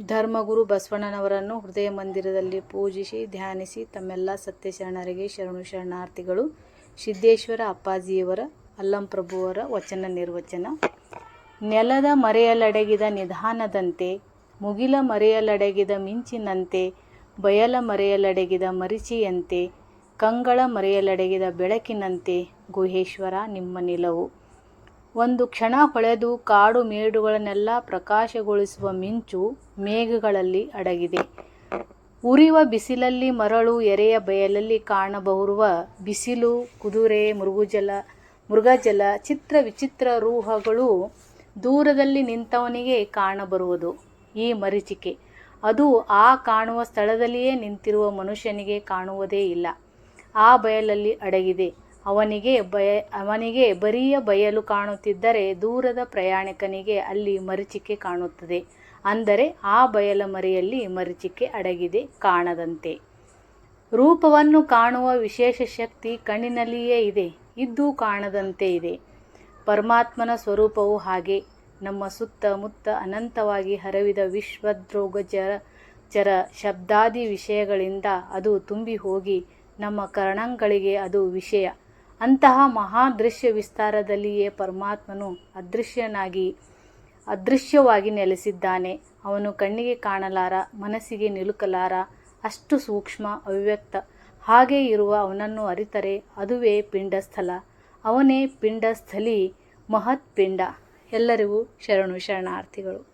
ಧರ್ಮಗುರು ಬಸವಣ್ಣನವರನ್ನು ಹೃದಯ ಮಂದಿರದಲ್ಲಿ ಪೂಜಿಸಿ, ಧ್ಯಾನಿಸಿ ತಮ್ಮೆಲ್ಲ ಸತ್ಯಶರಣರಿಗೆ ಶರಣು ಶರಣಾರ್ಥಿಗಳು, ಸಿದ್ದೇಶ್ವರ ಅಪ್ಪಾಜಿಯವರ ಅಲ್ಲಂಪ್ರಭುವರ ವಚನ ನಿರ್ವಚನ. ನೆಲದ ಮರೆಯಲಡಗಿದ ನಿಧಾನದಂತೆ, ಮುಗಿಲ ಮರೆಯಲಡಗಿದ ಮಿಂಚಿನಂತೆ, ಬಯಲ ಮರೆಯಲಡಗಿದ ಮರಿಚಿಯಂತೆ, ಕಂಗಳ ಮರೆಯಲಡಗಿದ ಬೆಳಕಿನಂತೆ, ಗುಹೇಶ್ವರ ನಿಮ್ಮ ನಿಲವು. ಒಂದು ಕ್ಷಣ ಹೊಳೆದು ಕಾಡು ಮೇಡುಗಳನ್ನೆಲ್ಲ ಪ್ರಕಾಶಗೊಳಿಸುವ ಮಿಂಚು ಮೇಘಗಳಲ್ಲಿ ಅಡಗಿದೆ. ಉರಿವ ಬಿಸಿಲಲ್ಲಿ ಮರಳು ಎರೆಯ ಬಯಲಲ್ಲಿ ಕಾಣಬಹುರುವ ಬಿಸಿಲು, ಕುದುರೆ, ಮೃಗುಜಲ, ಮೃಗಜಲ, ಚಿತ್ರ ವಿಚಿತ್ರ ರೂಹಗಳು ದೂರದಲ್ಲಿ ನಿಂತವನಿಗೆ ಕಾಣಬರುವುದು. ಈ ಮರೀಚಿಕೆ. ಅದು ಆ ಕಾಣುವ ಸ್ಥಳದಲ್ಲಿಯೇ ನಿಂತಿರುವ ಮನುಷ್ಯನಿಗೆ ಕಾಣುವುದೇ ಇಲ್ಲ. ಆ ಬಯಲಲ್ಲಿ ಅಡಗಿದೆ. ಅವನಿಗೆ ಬಯ, ಅವನಿಗೆ ಬರಿಯ ಬಯಲು ಕಾಣುತ್ತಿದ್ದರೆ ದೂರದ ಪ್ರಯಾಣಿಕನಿಗೆ ಅಲ್ಲಿ ಮರಿಚಿಕೆ ಕಾಣುತ್ತದೆ. ಅಂದರೆ ಆ ಬಯಲ ಮರೆಯಲ್ಲಿ ಮರಿಚಿಕೆ ಅಡಗಿದೆ ಕಾಣದಂತೆ. ರೂಪವನ್ನು ಕಾಣುವ ವಿಶೇಷ ಶಕ್ತಿ ಕಣ್ಣಿನಲ್ಲಿಯೇ ಇದೆ, ಇದ್ದು ಕಾಣದಂತೆ ಇದೆ. ಪರಮಾತ್ಮನ ಸ್ವರೂಪವು ಹಾಗೆ. ನಮ್ಮ ಸುತ್ತಮುತ್ತ ಅನಂತವಾಗಿ ಹರವಿದ ವಿಶ್ವದ್ರೋಗ ಜರ ಚರ ಶಬ್ದಾದಿ ವಿಷಯಗಳಿಂದ ಅದು ತುಂಬಿ ಹೋಗಿ, ನಮ್ಮ ಕರ್ಣಂಗಳಿಗೆ ಅದು ವಿಷಯ. ಅಂತಹ ಮಹಾದೃಶ್ಯ ವಿಸ್ತಾರದಲ್ಲಿಯೇ ಪರಮಾತ್ಮನು ಅದೃಶ್ಯನಾಗಿ, ಅದೃಶ್ಯವಾಗಿ ನೆಲೆಸಿದ್ದಾನೆ. ಅವನು ಕಣ್ಣಿಗೆ ಕಾಣಲಾರ, ಮನಸ್ಸಿಗೆ ನಿಲುಕಲಾರ, ಅಷ್ಟು ಸೂಕ್ಷ್ಮ ಅವ್ಯಕ್ತ ಹಾಗೆ ಇರುವ ಅವನನ್ನು ಅರಿತರೆ ಅದುವೇ ಪಿಂಡಸ್ಥಲ. ಅವನೇ ಪಿಂಡಸ್ಥಲಿ ಮಹತ್ ಪಿಂಡ ಎಲ್ಲರಿಗೂ ಶರಣು ಶರಣಾರ್ಥಿಗಳು.